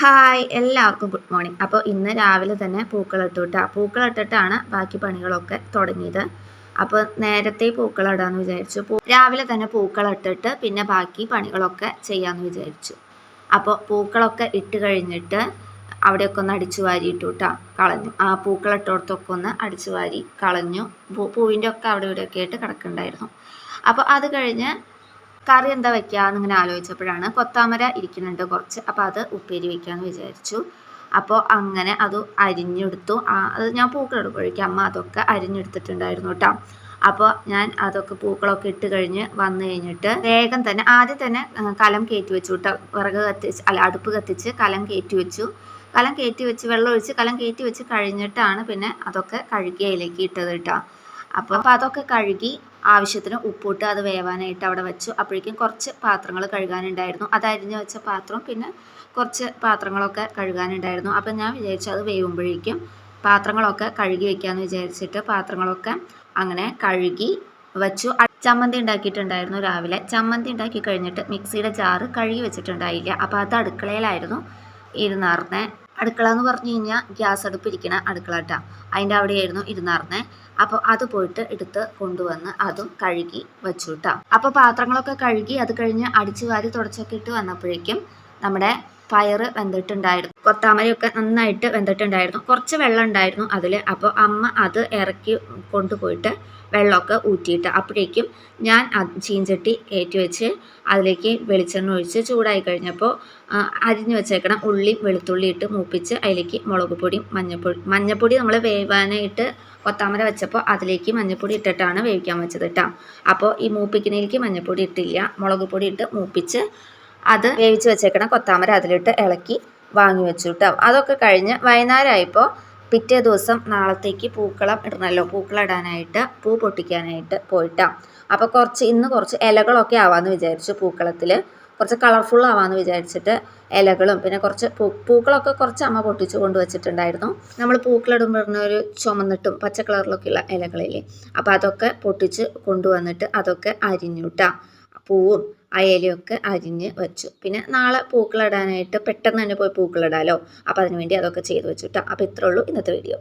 Hi എല്ലാവർക്കും good morning അപ്പോൾ ഇന്ന് രാവിലെ തന്നെ പൂക്കളിട്ടിട്ട് പൂക്കളിട്ടിട്ടാണ് ബാക്കി പണികളൊക്കെ തുടങ്ങിയത്. അപ്പോൾ നേരത്തെ പൂക്കളിടാന്ന് വിചാരിച്ചു. രാവിലെ തന്നെ പൂക്കളിട്ടിട്ട് പിന്നെ ബാക്കി പണികളൊക്കെ ചെയ്യാമെന്ന് വിചാരിച്ചു. അപ്പോൾ പൂക്കളൊക്കെ ഇട്ട് കഴിഞ്ഞിട്ട് അവിടെയൊക്കെ ഒന്ന് അടിച്ചു വാരി ഇട്ടു കേട്ടോ കളഞ്ഞു. ആ പൂക്കളിട്ടോടത്തൊക്കെ ഒന്ന് അടിച്ചു വാരി കളഞ്ഞു. പൂവിന്റെ ഒക്കെ അവിടെ ഇവിടെയൊക്കെ ആയിട്ട് കിടക്കുന്നുണ്ടായിരുന്നു അപ്പോൾ അത് കഴിഞ്ഞ് കറി എന്താ വെക്കാന്ന് ഇങ്ങനെ ആലോചിച്ചപ്പോഴാണ് കൊത്താമര ഇരിക്കുന്നുണ്ട് കുറച്ച്. അപ്പോൾ അത് ഉപ്പേരി വെക്കാന്ന് വിചാരിച്ചു. അപ്പോൾ അങ്ങനെ അത് അരിഞ്ഞെടുത്തു. അത് ഞാൻ പൂക്കളെടുക്കുമ്പോഴേക്കും അമ്മ അതൊക്കെ അരിഞ്ഞെടുത്തിട്ടുണ്ടായിരുന്നു കേട്ടോ അപ്പോൾ ഞാൻ അതൊക്കെ പൂക്കളൊക്കെ ഇട്ട് കഴിഞ്ഞ് വന്നു കഴിഞ്ഞിട്ട് വേഗം തന്നെ ആദ്യം തന്നെ കലം കയറ്റി വെച്ചു കേട്ടോ വിറക് കത്തിച്ച് അല്ല അടുപ്പ് കത്തിച്ച് കലം കയറ്റി വെച്ചു. കലം കയറ്റി വെച്ച് വെള്ളം ഒഴിച്ച് കലം കയറ്റി വെച്ച് കഴിഞ്ഞിട്ടാണ് പിന്നെ അതൊക്കെ കഴുകി അതിലേക്ക് ഇട്ടത് കേട്ടോ അപ്പോൾ അപ്പോൾ അതൊക്കെ കഴുകി ആവശ്യത്തിന് ഉപ്പിട്ട് അത് വേവാനായിട്ട് അവിടെ വെച്ചു. അപ്പോഴേക്കും കുറച്ച് പാത്രങ്ങൾ കഴുകാനുണ്ടായിരുന്നു. അത് അരിഞ്ഞ് വെച്ച പാത്രം പിന്നെ കുറച്ച് പാത്രങ്ങളൊക്കെ കഴുകാനുണ്ടായിരുന്നു. അപ്പം ഞാൻ വിചാരിച്ചു അത് വേവുമ്പോഴേക്കും പാത്രങ്ങളൊക്കെ കഴുകി വെക്കാമെന്ന് വിചാരിച്ചിട്ട് പാത്രങ്ങളൊക്കെ അങ്ങനെ കഴുകി വെച്ചു. ചമ്മന്തി ഉണ്ടാക്കിയിട്ടുണ്ടായിരുന്നു രാവിലെ. ചമ്മന്തി ഉണ്ടാക്കി കഴിഞ്ഞിട്ട് മിക്സിയുടെ ജാറ് കഴുകി വെച്ചിട്ടുണ്ടായില്ല. അപ്പോൾ അത് അടുക്കളയിലായിരുന്നു ഇരുന്നാർന്നെ. അടുക്കള എന്ന് പറഞ്ഞു കഴിഞ്ഞാൽ ഗ്യാസ് അടുപ്പ് ഇരിക്കണ അടുക്കള കേട്ടോ അതിന്റെ അവിടെയായിരുന്നു ഇരുന്നാർന്നെ അപ്പോൾ അത് പോയിട്ട് എടുത്ത് കൊണ്ടുവന്ന് അതും കഴുകി വെച്ചു കേട്ടോ അപ്പോൾ പാത്രങ്ങളൊക്കെ കഴുകി അത് കഴിഞ്ഞ് അടിച്ചു വാരി തുടച്ചൊക്കെ ഇട്ട് വന്നപ്പോഴേക്കും നമ്മുടെ പയർ വെന്തിട്ടുണ്ടായിരുന്നു. കൊത്താമരയൊക്കെ നന്നായിട്ട് വെന്തിട്ടുണ്ടായിരുന്നു. കുറച്ച് വെള്ളം ഉണ്ടായിരുന്നു അതിൽ അപ്പോൾ അമ്മ അത് ഇറക്കി കൊണ്ടുപോയിട്ട് വെള്ളമൊക്കെ ഊറ്റിയിട്ട് അപ്പോഴേക്കും ഞാൻ ചീഞ്ചട്ടി കയറ്റി വെച്ച് അതിലേക്ക് വെളിച്ചെണ്ണ ഒഴിച്ച് ചൂടായി കഴിഞ്ഞപ്പോൾ അരിഞ്ഞു വെച്ചേക്കണം ഉള്ളി വെളുത്തുള്ളി ഇട്ട് മൂപ്പിച്ച് അതിലേക്ക് മുളക് പൊടിയും മഞ്ഞൾപ്പൊടി മഞ്ഞൾപ്പൊടി നമ്മൾ വേവാനായിട്ട് കൊത്താമര വെച്ചപ്പോൾ അതിലേക്ക് മഞ്ഞൾപ്പൊടി ഇട്ടിട്ടാണ് വേവിക്കാൻ വെച്ചത് കേട്ടോ. അപ്പോൾ ഈ മൂപ്പിക്കുന്നതിലേക്ക് മഞ്ഞൾപ്പൊടി ഇട്ടില്ല. മുളക് പൊടി ഇട്ട് മൂപ്പിച്ച് അത് വേവിച്ച് വെച്ചേക്കണം കൊത്താമര അതിലിട്ട് ഇളക്കി വാങ്ങി വെച്ചു കേട്ടോ അതൊക്കെ കഴിഞ്ഞ് വൈകുന്നേരമായപ്പോൾ പിറ്റേ ദിവസം നാളത്തേക്ക് പൂക്കളം ഇടണമല്ലോ പൂക്കളം ഇടാനായിട്ട് പൂ പൊട്ടിക്കാനായിട്ട് പോയിട്ടാ. അപ്പോൾ കുറച്ച് ഇന്ന് കുറച്ച് ഇലകളൊക്കെ ആവാമെന്ന് വിചാരിച്ചു പൂക്കളത്തിൽ കുറച്ച് കളർഫുൾ ആവാമെന്ന് വിചാരിച്ചിട്ട് ഇലകളും പിന്നെ കുറച്ച് പൂ പൂക്കളൊക്കെ കുറച്ച് അമ്മ പൊട്ടിച്ച് കൊണ്ടുവച്ചിട്ടുണ്ടായിരുന്നു നമ്മൾ പൂക്കളിടുമ്പോൾ ഒരു ചുമന്നിട്ടും പച്ച കളറിലൊക്കെയുള്ള ഇലകളില്ലേ. അപ്പോൾ അതൊക്കെ പൊട്ടിച്ച് കൊണ്ടുവന്നിട്ട് അതൊക്കെ അരിഞ്ഞുട്ടാ. പൂവും അയലയൊക്കെ അരിഞ്ഞ് വെച്ചു. പിന്നെ നാളെ പൂക്കളിടാനായിട്ട് പെട്ടെന്ന് തന്നെ പോയി പൂക്കളിടാലോ? അപ്പോൾ അതിനുവേണ്ടി അതൊക്കെ ചെയ്ത് വെച്ചു കേട്ടോ അപ്പോൾ ഇത്രേ ഉള്ളൂ ഇന്നത്തെ വീഡിയോ